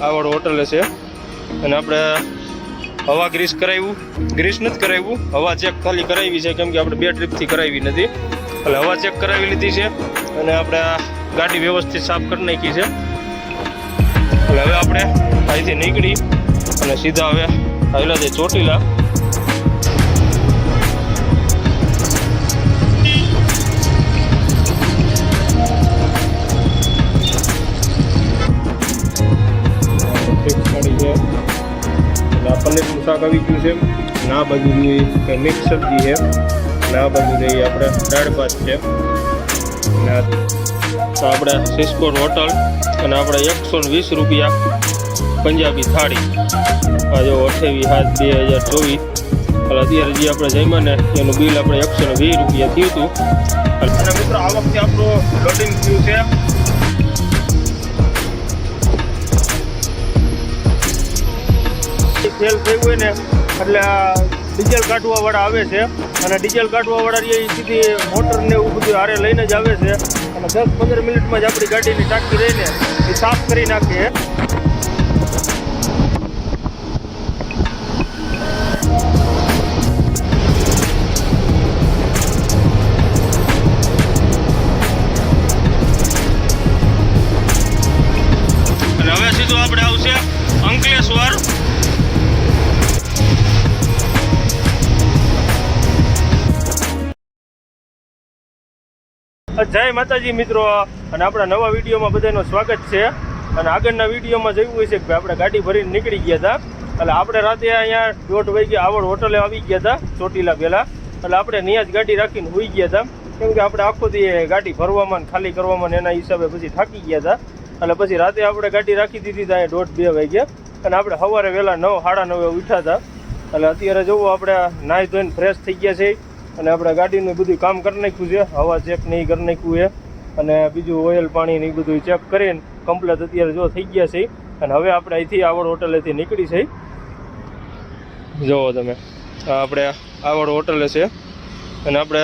આવડ hotel છે. અને આપણે હવા ગ્રીસ કરાવ્યું. ગ્રીસ નથી કરાવ્યું. હવા ચેક ખાલી કરાવી છે, કેમ કે આપણે બે ટ્રીપથી કરાવી નથી. એટલે હવા ચેક કરાવી લીધી છે અને આપણે ગાડી વ્યવસ્થિત સાફ કરી નાખી છે. એટલે હવે આપણે અહીંથી નીકળી અને સીધા હવે આવેલા ચોટીલા. ફિક્સ છે. આ પનીરનું શાક આવી છે. ના બધું બાજુ જોઈએ કંઈ મિક્સ સબ્જી છે. ના બધું જોઈએ આપણે દાળ ભાત છે. તો આપણે સિસ્કોન હોટલ અને આપણે એકસો ને વીસ રૂપિયા પંજાબી થાળી. આ જો અઠ્યાવીસ સાત બે હજાર ચોવીસ. એટલે અત્યારે જે આપણે જમ્યા ને, એનું બિલ આપણે એકસો ને વીસ રૂપિયા થયું હતું. અને મિત્રો આ વખતે આપણું લોડિંગ થયું છે. ફેલ થયું હોય ને, એટલે ડીઝલ કાઢવાવાળા આવે છે. અને ડીઝલ કાઢવાવાળા એ સીધી મોટર ને એવું બધું હારે લઈને જ આવે છે. અને દસ પંદર મિનિટમાં જ આપણી ગાડીની ટાંકી રહીને એ સાફ કરી નાખે. જય માતાજી મિત્રો. અને આપણા નવા વિડીયોમાં બધાનું સ્વાગત છે. અને આગળના વિડીયોમાં જોયું હોય છે કે આપણે ગાડી ભરીને નીકળી ગયા હતા. એટલે આપણે રાતે અહીંયા દોઢ વાગે આવડ હોટલે આવી ગયા હતા, ચોટીલા પહેલાં એટલે આપણે ત્યાં જ ગાડી રાખીને હોઈ ગયા હતા. કેમ કે આપણે આખો દી ગાડી ભરવામાં ખાલી કરવામાં એના હિસાબે પછી થાકી ગયા હતા. એટલે પછી રાતે આપણે ગાડી રાખી દીધી હતા દોઢ બે વાગ્યા. અને આપણે સવારે વહેલા નવ, સાડા નવે ઉઠ્યા હતા. એટલે અત્યારે જોવો આપણે નાહી ધોઈને ફ્રેશ થઈ ગયા છે અને આપણે ગાડીનું બધું કામ કરી નાખ્યું છે. હવા ચેક ને ઈ કરી નાખ્યું છે. અને બીજું ઓઇલ પાણી ને એ બધું ચેક કરીને કમ્પ્લેટ અત્યારે જો થઈ ગયા છે. અને હવે આપણે અહીંથી આવડ હોટલેથી નીકળી છે. જુઓ તમે આપણે આવડ હોટલે છે. અને આપણે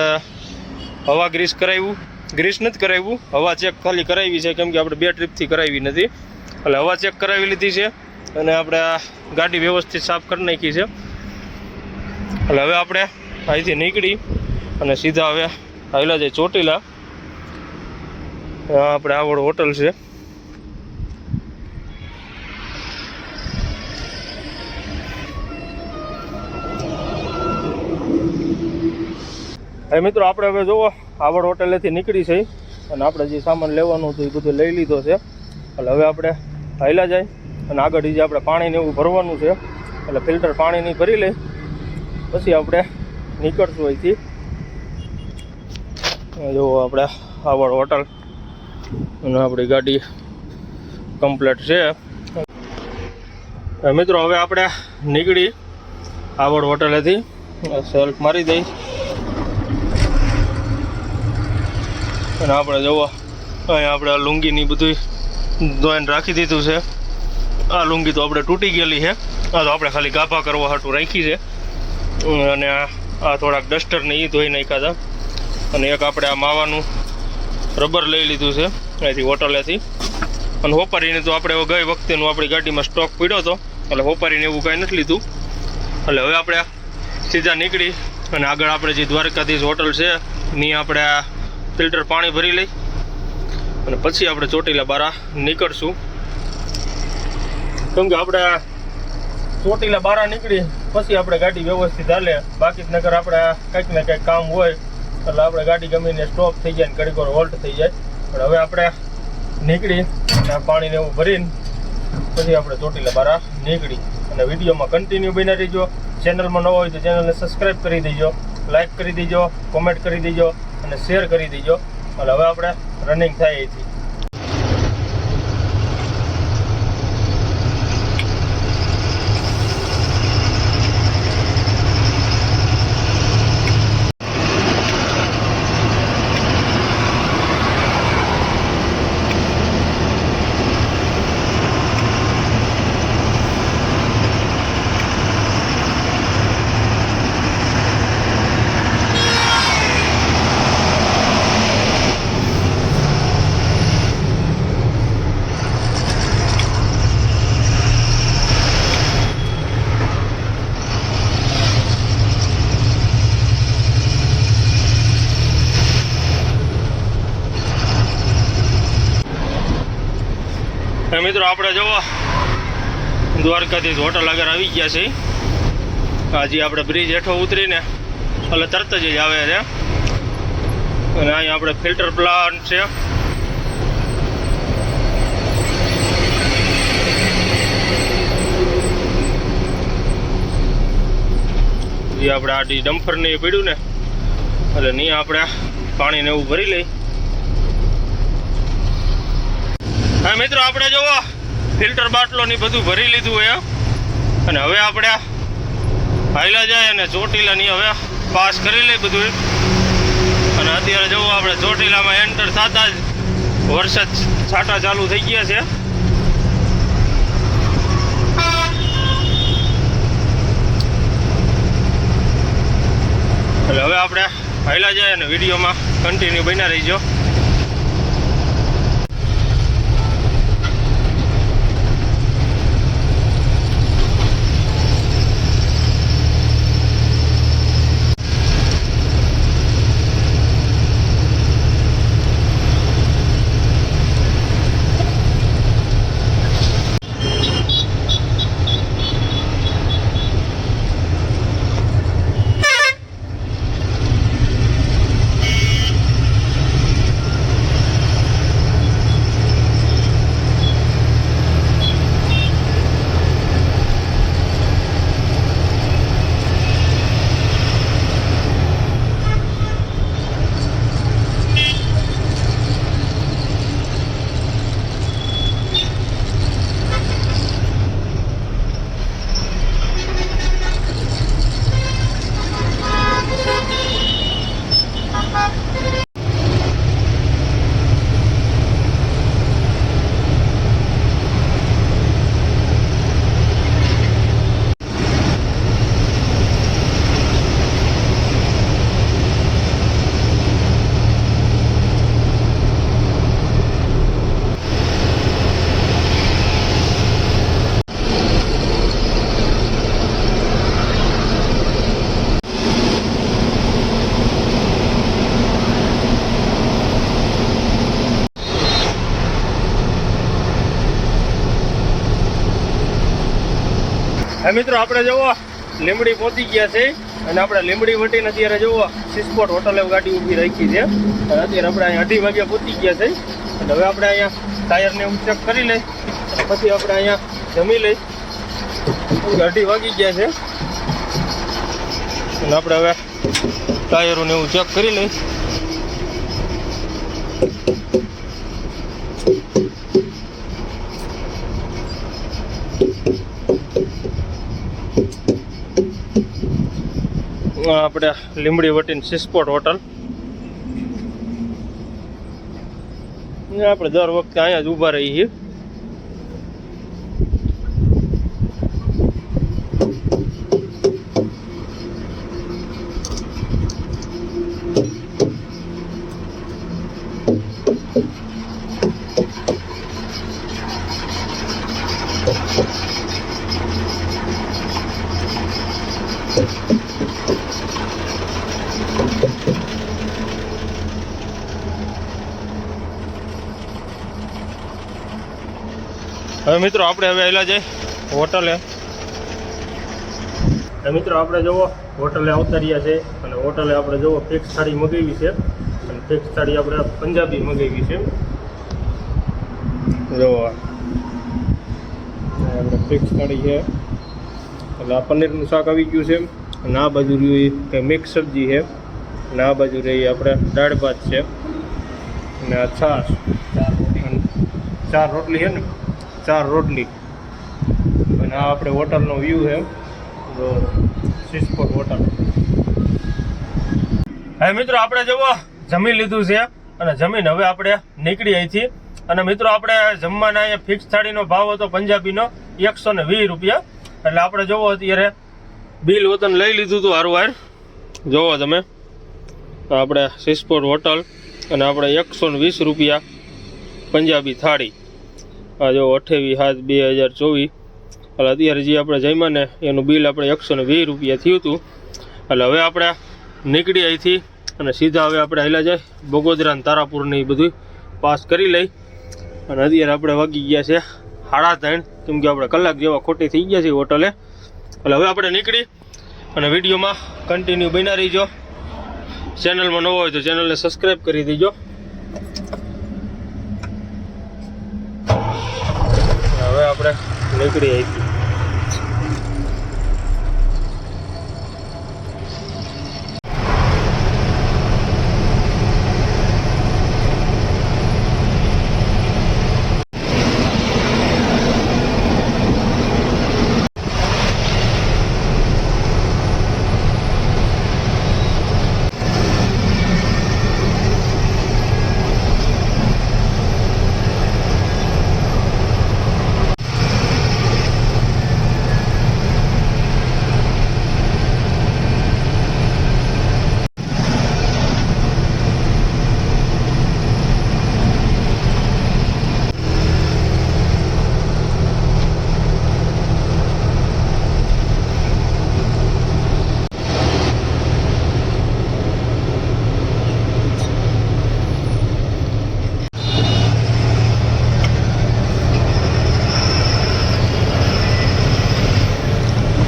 હવા ગ્રીસ કરાવ્યું. ગ્રીસ નથી કરાવ્યું. હવા ચેક ખાલી કરાવી છે, કેમ કે આપણે બે ટ્રીપથી કરાવી નથી. એટલે હવા ચેક કરાવી લીધી છે. અને આપણે ગાડી વ્યવસ્થિત સાફ કરી નાખી છે. એટલે હવે આપણે અહીંથી નીકળી અને સીધા હવે આવેલા છે ચોટીલા. આપણે આવડ હોટલ છે. હવે મિત્રો આપણે હવે જુઓ આવડ હોટેલેથી નીકળી છે. અને આપણે જે સામાન લેવાનું હતું એ બધું લઈ લીધો છે. એટલે હવે આપણે હાઈલા જાય અને આગળ જે આપણે પાણીને એવું ભરવાનું છે. એટલે ફિલ્ટર પાણીની ભરી લઈ. પછી આપણે નીકળશું અહીંથી. જો આપણે આવડ હોટલ. અને આપણી ગાડી કમ્પ્લેટ છે. મિત્રો, હવે આપણે નીકળી આવડ હોટલેથી. સેલ્ફ મારી દઈશ. અને આપણે જોવો અહીંયા આપણે લુંગીની બધું ધોઈને રાખી દીધું છે. આ લુંગી તો આપણે તૂટી ગયેલી છે. આ તો આપણે ખાલી ગાભા કરવા હાટું રાખી છે. અને આ થોડાક ડસ્ટરને એ ધોઈ નાખ્યા હતા. અને એક આપણે આ માવાનું રબર લઈ લીધું છે, અહીંથી હોટલેથી. અને હોપારીને તો આપણે ગઈ વખતેનું આપણી ગાડીમાં સ્ટોક પડ્યો હતો, એટલે હોપારીને એવું કાંઈ નથી લીધું. એટલે હવે આપણે સીધા નીકળી અને આગળ આપણે જે દ્વારકાધીશ હોટલ છે ની આપણે આ ફિલ્ટર પાણી ભરી લઈ. અને પછી આપણે ચોટીલા બારા નીકળશું. કેમ કે આપણે ચોટીલા બારા નીકળી પછી આપણે ગાડી વ્યવસ્થિત હાલે. બાકી નગર આપણે કંઈક ને કંઈક કામ હોય, એટલે આપણે ગાડી ગમીને સ્ટોપ થઈ જાય ને વાર હોલ્ટ થઈ જાય. પણ હવે આપણે નીકળી અને પાણીને એવું ભરીને પછી આપણે ચોટીલા બારા નીકળી. અને વિડીયોમાં કન્ટિન્યુ બની રહીજો. ચેનલમાં નવો હોય તો ચેનલને સબસ્ક્રાઈબ કરી દેજો લાઈક કરી દેજો કોમેન્ટ કરી દેજો અને શેર કરી દેજો. એટલે હવે આપણે રનિંગ થાય અહીંથી દ્વારકાથી હોટલ આગળ આવી ગયા છે. હજી આપણે બ્રિજ હેઠો ઉતરીને એટલે તરત જ આવે છે. અને અહીંયા આપણે ફિલ્ટર પ્લાન્ટ છે. એ આપણે આડી ડમ્ફર ને એ પડ્યું ને, એટલે નહીં આપણે પાણીને એવું ભરી લઈ. હા મિત્રો, આપણે જોવો. ફિલ્ટર બાટલો ને બધું ભરી લીધું એ અને હવે આપણે હાઈલા જાય અને ચોટીલાની હવે પાસ કરી લઈ બધું અને અત્યારે જવું આપણે ચોટીલામાં એન્ટર થતા જ વરસાદ છાંટા ચાલુ થઈ ગયા છે. એટલે હવે આપણે હાઈલા જાય અને વિડીયોમાં કન્ટિન્યુ બન્યા રહીજો. હા મિત્રો, આપણે જુઓ લીમડી પહોંચી ગયા છે અને આપણે લીમડી વટીને અત્યારે જુઓ સિસ્પોટ હોટલે ગાડી ઊભી રાખી છે. અને અત્યારે આપણે અહીંયા અઢી વાગ્યા પહોંચી ગયા છે. અને હવે આપણે અહીંયા ટાયરને એવું ચેક કરી લઈ પછી આપણે અહીંયા જમી લઈ. અઢી વાગી ગયા છે. અને આપણે હવે ટાયરોને એવું ચેક કરી લઈ. આપણે લીમડી વટીન સિસ્પોટ હોટલ. આપણે દર વખતે અહીંયા જ ઊભા રહીએ છીએ હવે મિત્રો આપણે હવે આવેલા છે હોટલે. મિત્રો આપણે જુઓ, હોટલે આવતા છે અને હોટલે આપણે જુઓ ફિક્સ થાળી મગાવી છે. અને ફિક્સ થાળી આપણે પંજાબી મગાવી છે. જુઓ આપણે ફિક્સ થાળી છે. એટલે આ પનીરનું શાક આવી ગયું છે. અને આ બાજુ રહી મિક્સ સબ્જી છે. અને આ બાજુ રહી આપણે દાળ ભાત છે. અને આ છાશ. ચાર રોટલી છે ને. ચાર રોટલી. અને આ આપણે હોટલનો વ્યૂ છે. જો સિસ્પોટ હોટલ હવે મિત્રો આપણે જુઓ, જમી લીધું છે અને જમીન હવે આપણે નીકળી અહીંથી અને મિત્રો આપણે જમવાના અહીંયા ફિક્સ થાળીનો ભાવ હતો પંજાબીનો એકસો ને વીસ રૂપિયા. એટલે આપણે જોવો અત્યારે બિલ વતન લઈ લીધું હતું હારવાર. હાર જોવો તમે આપણે સિસ્પોટ હોટલ અને આપણે એકસો વીસ રૂપિયા પંજાબી થાળી. આ જો અઠ્યાવીસ સાત બે હજાર ચોવીસ. એટલે અત્યારે જે આપણે જમ્યા ને, એનું બિલ આપણે એકસો ને વીસ રૂપિયા થયું હતું. એટલે હવે આપણે નીકળી અહીંથી અને સીધા હવે આપણે હેલા જાય બગોદરા ને તારાપુરને એ બધું પાસ કરી લઈ. અને અત્યારે આપણે વાગી ગયા છે સાડા ત્રણ, કેમ કે આપણે કલાક જેવા ખોટી થઈ ગયા છીએ હોટલે. એટલે હવે આપણે નીકળી અને વિડીયોમાં કન્ટિન્યુ બન્યા રહીજો. ચેનલમાં નવો હોય તો ચેનલને સબસ્ક્રાઈબ કરી દેજો હવે આપણે નીકળી આવી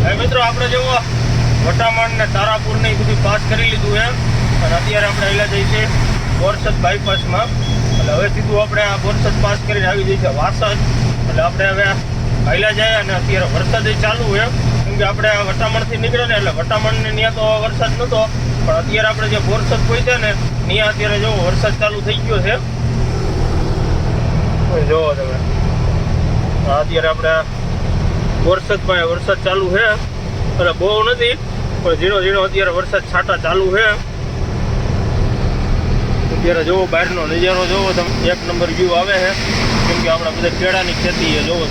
હવે મિત્રો આપણે જેવો વટામણ ને તારાપુર ને એ બધું પાસ કરી લીધું એમ. અને અત્યારે આપણે આવેલા જઈએ છીએ બોરસદ બાયપાસમાં. એટલે હવે સીધું આપણે આ બોરસદ પાસ કરીને આવી જઈએ છીએ વાસદ એટલે આપણે હવે હાઈલા જાય અને અત્યારે વરસાદ ચાલુ એમ. કેમ કે આપણે આ વટામણથી નીકળે ને એટલે વટામણ ને ત્યાં તો વરસાદ નહોતો પણ અત્યારે આપણે જે બોરસદ પહોંચ્યા ને ત્યાં અત્યારે જો વરસાદ ચાલુ થઈ ગયો છે. જોવો તમે. અત્યારે આપણે વરસાદમાં વરસાદ ચાલુ છે. એટલે બહુ નથી, પણ ઝીણો ઝીણો અત્યારે વરસાદ છાંટા ચાલુ છે. અત્યારે જોવો બહારનો નજારો જોવો તમે, એક નંબર વ્યૂ આવે છે. કેમ કે આપણા બધા કેળાની ખેતી છે જોવો.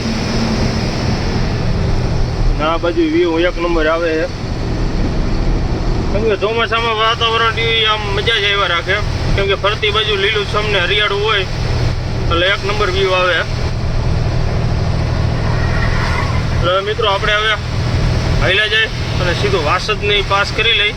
આ બાજુ વ્યૂ એક નંબર આવે છે. કેમ કે ચોમાસામાં વાતાવરણ આમ મજા જ આવ્યા રાખે. કેમ કે ફરતી બાજુ લીલું છમ ને હરિયાળું હોય, એટલે એક નંબર વ્યૂ આવે. એટલે મિત્રો, આપણે હવે હાઈલા જાય અને સીધું વાસદની પાસ કરી લઈ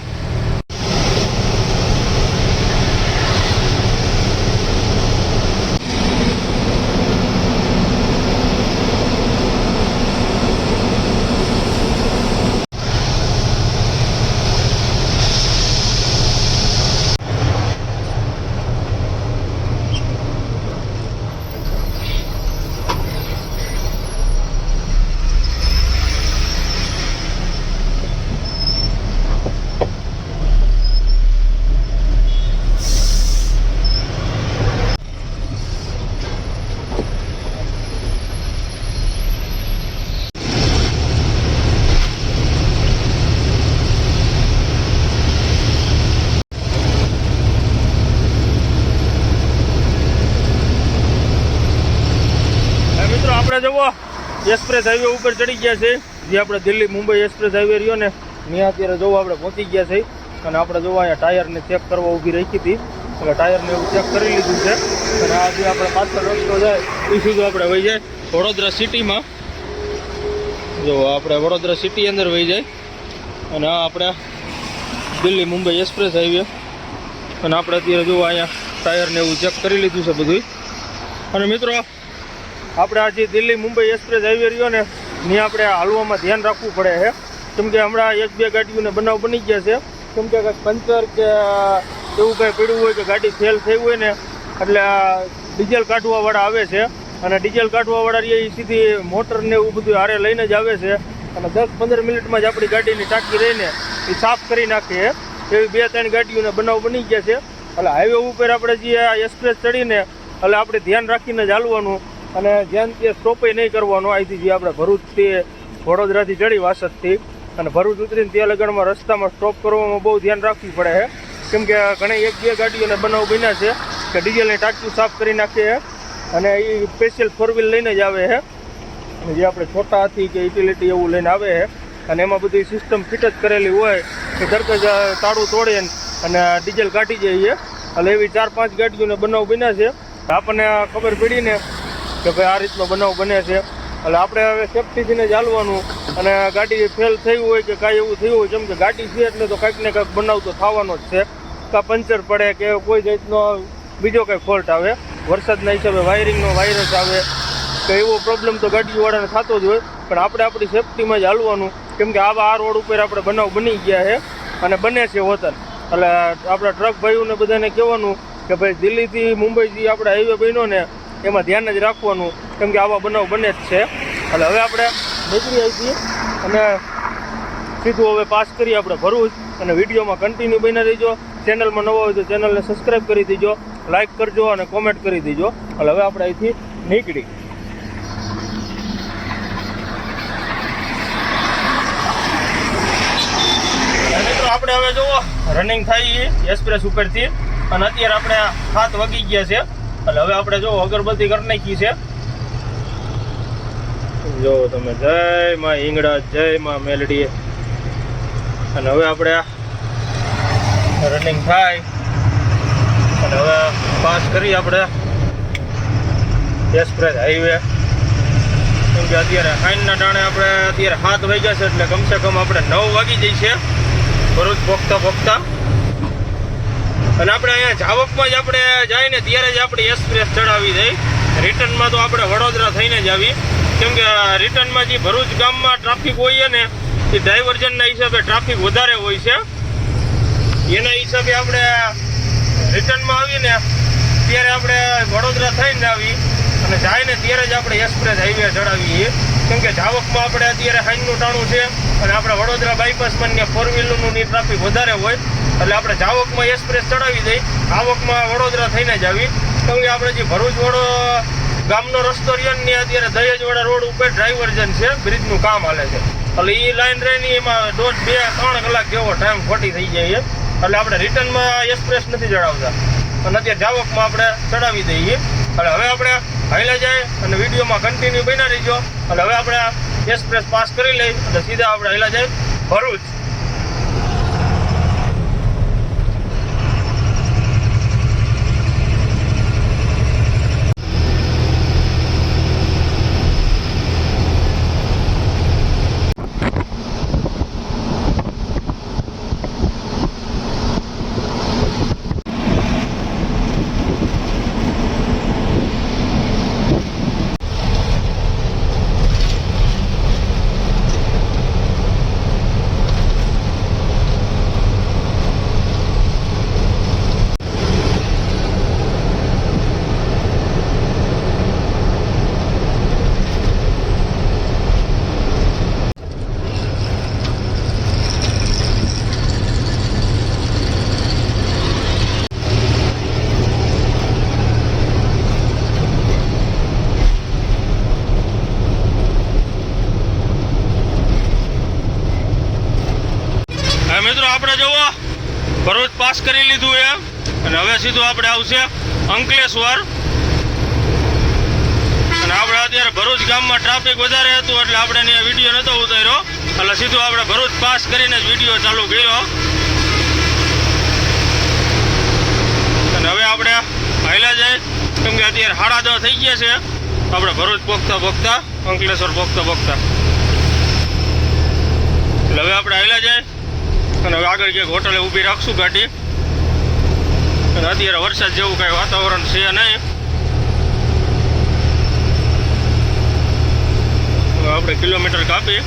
આપણે જવો એક્સપ્રેસ હાઈવે ઉપર ચડી ગયા છે. જે આપણે દિલ્હી મુંબઈ એક્સપ્રેસ હાઈવે રહ્યો ને, ત્યાં અત્યારે જોવો આપણે પહોંચી ગયા છે. અને આપણે જોવા અહીંયા ટાયરને ચેક કરવા ઊભી રાખી હતી. એટલે ટાયરને એવું ચેક કરી લીધું છે. અને આ જે આપણે પાછળ રસ્તો જાય એ સુધી આપણે વહી જાય. વડોદરા સિટીમાં. જો, આપણે વડોદરા સિટી અંદર વહી જાય. અને આ આપણે દિલ્હી મુંબઈ એક્સપ્રેસ હાઈવે અને આપણે અત્યારે જોવા અહીંયા ટાયરને એવું ચેક કરી લીધું છે બધું અને મિત્રો આપણે આજે દિલ્હી મુંબઈ એક્સપ્રેસ હાઈવે રહ્યો ને, ત્યાં આપણે હાલવામાં ધ્યાન રાખવું પડે છે. કેમ કે હમણાં એક બે ગાડીઓને બનાવ બની ગયા છે. કેમ કે પંચર કે એવું કંઈ પડ્યું હોય કે ગાડી ફેલ થઈ હોય ને, એટલે આ ડીઝલ કાઢવાવાળા આવે છે. અને ડીઝલ કાઢવાવાળા એ સીધી મોટરને એવું બધું હારે લઈને જ આવે છે. અને દસ પંદર મિનિટમાં જ આપણી ગાડીની ટાંકી રહીને એ સાફ કરી નાખીએ એવી બે ત્રણ ગાડીઓને બનાવ બની ગયા છે. એટલે હાઈવે ઉપર આપણે જે આ એક્સપ્રેસ ચડીને, એટલે આપણે ધ્યાન રાખીને જ હાલવાનું. અને જ્યાં તે સ્ટોપે નહીં કરવાનો અહીંથી જે આપણે ભરૂચથી વડોદરાથી ચડી વાસદથી અને ભરૂચ ઉતરીને તે લગણમાં રસ્તામાં સ્ટોપ કરવામાં બહુ ધ્યાન રાખવું પડે છે. કેમ કે ઘણી એક બે ગાડીઓને બનાવ બન્યા છે કે ડીઝલની ટાંકી સાફ કરી નાખીએ અને એ સ્પેશિયલ ફોર વ્હીલ લઈને જ આવે છે. જે આપણે છોટા હાથી કે યુટિલિટી એવું લઈને આવે છે અને એમાં બધી સિસ્ટમ ફિટ જ કરેલી હોય કે દરક જ તાળું તોડે અને ડીઝલ કાઢી જઈએ એટલે એવી ચાર પાંચ ગાડીઓને બનાવ બન્યા છે. આપણને ખબર પડી ને કે ભાઈ આ રીતનો બનાવ બને છે. એટલે આપણે હવે સેફટીથી જ ચાલવાનું અને ગાડી ફેલ થઈ હોય કે કાંઈ એવું થયું હોય, જેમ કે ગાડી છે એટલે તો કાંઈક ને કાંઈક બનાવ તો થવાનો જ છે. કાં પંચર પડે કે કોઈ જાતનો બીજો કંઈ ફોલ્ટ આવે. વરસાદના હિસાબે વાયરિંગનો વાયરસ આવે. કે એવો પ્રોબ્લેમ તો ગાડીવાળાને થતો જ હોય. પણ આપણે આપણી સેફટીમાં જ હાલવાનું. કેમ કે આવા આ રોડ ઉપર આપણે બનાવ બની ગયા છે અને બને છે વતન એટલે આપણા ટ્રક ભાઈઓને બધાને કહેવાનું કે ભાઈ દિલ્હીથી મુંબઈથી આપણે હાઈવે બન્યો ને એમાં ધ્યાન જ રાખવાનું, કેમ કે આવા બનાવ બને જ છે. એટલે હવે આપણે નીકળી છીએ અને સીધું હવે પાસ કરીએ આપણે ભરૂચ અને વિડીયોમાં કન્ટિન્યુ બની રહીજો. ચેનલમાં નવો હોય તો ચેનલને સબસ્ક્રાઈબ કરી દેજો લાઈક કરજો અને કોમેન્ટ કરી દેજો. એટલે હવે આપણે અહીંથી નીકળી. આપણે હવે જુઓ રનિંગ થાય છે એક્સપ્રેસ ઉપરથી. અને અત્યારે આપણે સાત વાગી ગયા છે. એટલે હવે આપણે જો અગરબત્તી કરી નાખી છે. જો તમે જય માં ઈંગડા જય માં મેલડી. અને હવે આપણે રનિંગ થાય. અને હવે પાસ કરી આપણે એક્સપ્રેસ હાઈવે કેમ કે અત્યારે હાઈનના ટાણે આપણે અત્યારે સાત વાગ્યા છે, એટલે કમસે કમ આપણે નવ વાગી જઈશે ભરૂચ પોખતા પોખતા. અને આપણે અહીંયા જાવકમાં જ આપણે જાય ને ત્યારે જ આપણે એક્સપ્રેસ ચડાવી જાય રિટર્નમાં તો આપણે વડોદરા થઈને જ આવી. કેમ કે રિટર્નમાં જે ભરૂચ ગામમાં ટ્રાફિક હોય ને, એ ડાયવર્ઝનના હિસાબે ટ્રાફિક વધારે હોય છે. એના હિસાબે આપણે રિટર્નમાં આવીને ત્યારે આપણે વડોદરા થઈને આવી. અને જાય ને ત્યારે જ આપણે એક્સપ્રેસ હાઈવે ચડાવીએ. કેમ કે જાવકમાં આપણે અત્યારે હાઈનનું ટાણું છે. અને આપણે વડોદરા બાયપાસમાં ફોર વ્હીલરનું ટ્રાફિક વધારે હોય. એટલે આપણે જાવકમાં એક્સપ્રેસ ચડાવી દઈ. આવકમાં વડોદરા થઈને જ આવી. કેમ કે આપણે જે ભરૂચ વડો ગામનો રસ્તો રહ્યો ને અત્યારે દહેજવાડા રોડ ઉપર ડ્રાઈવર્જન છે, બ્રિજનું કામ હાલે છે. એટલે એ લાઈન રહીને એમાં દોઢ, બે, ત્રણ કલાક જેવો ટાઈમ ખોટી થઈ જાય એટલે આપણે રિટર્નમાં એક્સપ્રેસ નથી ચડાવતા. અને અત્યારે જાવકમાં આપણે ચડાવી દઈએ. એટલે હવે આપણે હાઈલા જાય અને વિડીયોમાં કન્ટિન્યુ બના રહીજો. એટલે હવે આપણે એક્સપ્રેસ પાસ કરી લઈ અને સીધા આપણે હાઈલા જાય ભરૂચ હવે મિત્રો આપણે જુઓ ભરૂચ પાસ કરી લીધું એ અને હવે સીધું આપણે આવશે અંકલેશ્વર. અને આપણે અત્યારે ભરૂચ ગામમાં ટ્રાફિક વધારે હતું એટલે આપણે અહીંયા વીડિયો નહોતો ઉતાર્યો. એટલે સીધું આપણે ભરૂચ પાસ કરીને જ વીડિયો ચાલુ કર્યો. અને હવે આપણે હાઈલા જાય. કેમ કે અત્યારે સાડા દસ થઈ ગયા છે. આપણે ભરૂચ પોખતા પોખતા, અંકલેશ્વર પોખતા પોખતા. એટલે હવે આપણે હાઈલા જાય. અને આગળ ક્યાંક હોટલે ઊભી રાખશું ગાડી. અને અત્યારે વરસાદ જેવું કાંઈ વાતાવરણ છે નહીં. આપણે કિલોમીટર કાપી.